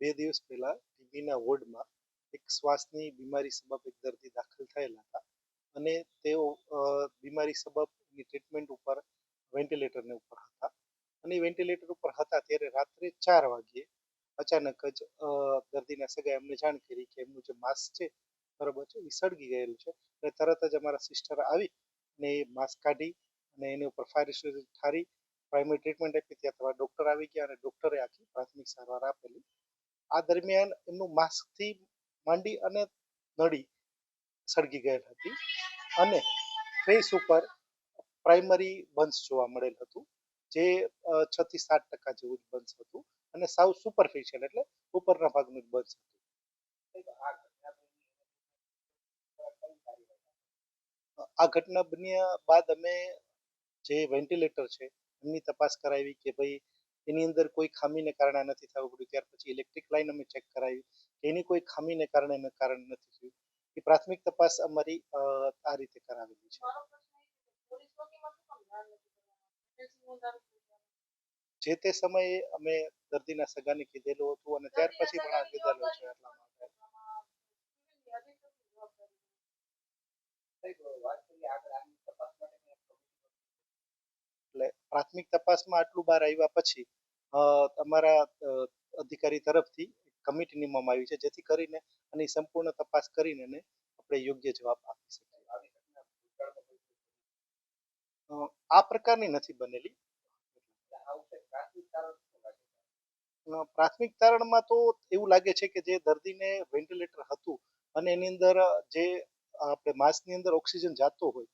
બે દિવસ પહેલા ટીબીના વોર્ડમાં એક શ્વાસની બીમારી સબબ એક દર્દી દાખલ થયેલા હતા અને તેઓ બીમારી સબબની ટ્રીટમેન્ટ ઉપર વેન્ટિલેટરને ઉપર હતા. અને વેન્ટિલેટર ઉપર હતા ત્યારે રાત્રે ચાર વાગ્યે અચાનક જ દર્દીના સગાએ એમને જાણ કરી કે એમનું જે માસ્ક છે બરોબર છે, એ સળગી ગયેલું છે એટલે તરત જ અમારા સિસ્ટર આવી ને એ માસ્ક કાઢી અને એની ઉપર ફાયર એક્સટિંગ્વિશર ઠારી પ્રાઇમરી ટ્રીટમેન્ટ આપી. ત્યાં તમારા ડૉક્ટર આવી ગયા અને ડૉક્ટરે આખી પ્રાથમિક સારવાર આપેલી. આ દરમિયાન એમનું માસ્કથી માંડી અને નળી સળગી ગયેલ હતી અને ફેસ ઉપર પ્રાઇમરી બન્સ જોવા મળેલ હતું, જે છ થી સાત ટકા જેવું જ બન્સ હતું અને સાવ સુપરફિશિયલ એટલે ઉપરના ભાગનું જ બન્સ હતું. આ ઘટના બન્યા બાદ અમે જે વેન્ટિલેટર છે, એમની તપાસ કરાવી કે ભાઈ એની અંદર કોઈ ખામીને કારણે નથી થવું પડ્યું. ત્યાર પછી ઇલેક્ટ્રિક લાઇન અમે ચેક કરાવી એની કોઈ ખામીને કારણે કારણ નથી થયું. એ પ્રાથમિક તપાસ અમારી આ રીતે કરાવેલી છે. જે તે સમયે અમે દર્દીના સગાને કીધેલું હતું અને ત્યાર પછી પણ આ કીધેલું છે. એટલા માટે એટલે પ્રાથમિક તપાસમાં આટલું બહાર આવ્યા પછી તમારા અધિકારી તરફથી કમિટી નિમવામાં આવી છે, જેથી કરીને આની સંપૂર્ણ તપાસ કરીને આપણે યોગ્ય જવાબ આપી શકીએ. આ પ્રકારની નથી બનેલી. પ્રાથમિક તારણમાં તો એવું લાગે છે કે જે દર્દીને વેન્ટિલેટર હતું અને એની અંદર જે આપણે માસની અંદર ઓક્સિજન જાતો હોય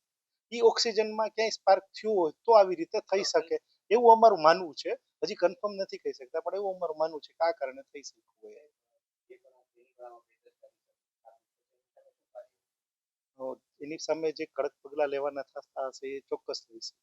એ ઓક્સિજનમાં ક્યાંય સ્પાર્ક થયું હોય તો આવી રીતે થઈ શકે. એવું અમારું માનવું છે. હજી કન્ફર્મ નથી કહી શકતા પણ એવું અમારું માનવું છે કે આ કારણે થઈ શકતું હોય એની સામે જે કડક પગલાં લેવાના થતા હશે એ ચોક્કસ થઈ શકે.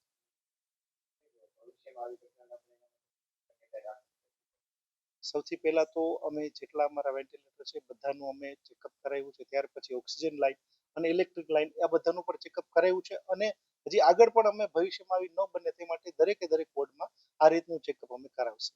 સૌથી પહેલા તો અમે જેટલા અમારા વેન્ટિલેટર છે બધાનું અમે ચેકઅપ કરાવ્યું છે ત્યાર પછી ઓક્સિજન લાઈન અને ઇલેક્ટ્રિક લાઇન આ બધાનું પણ ચેકઅપ કરાયું છે અને હજી આગળ પણ અમે ભવિષ્યમાં આવી ન બને તે માટે દરેકે દરેક વોર્ડમાં આ રીતનું ચેકઅપ અમે કરાવશું.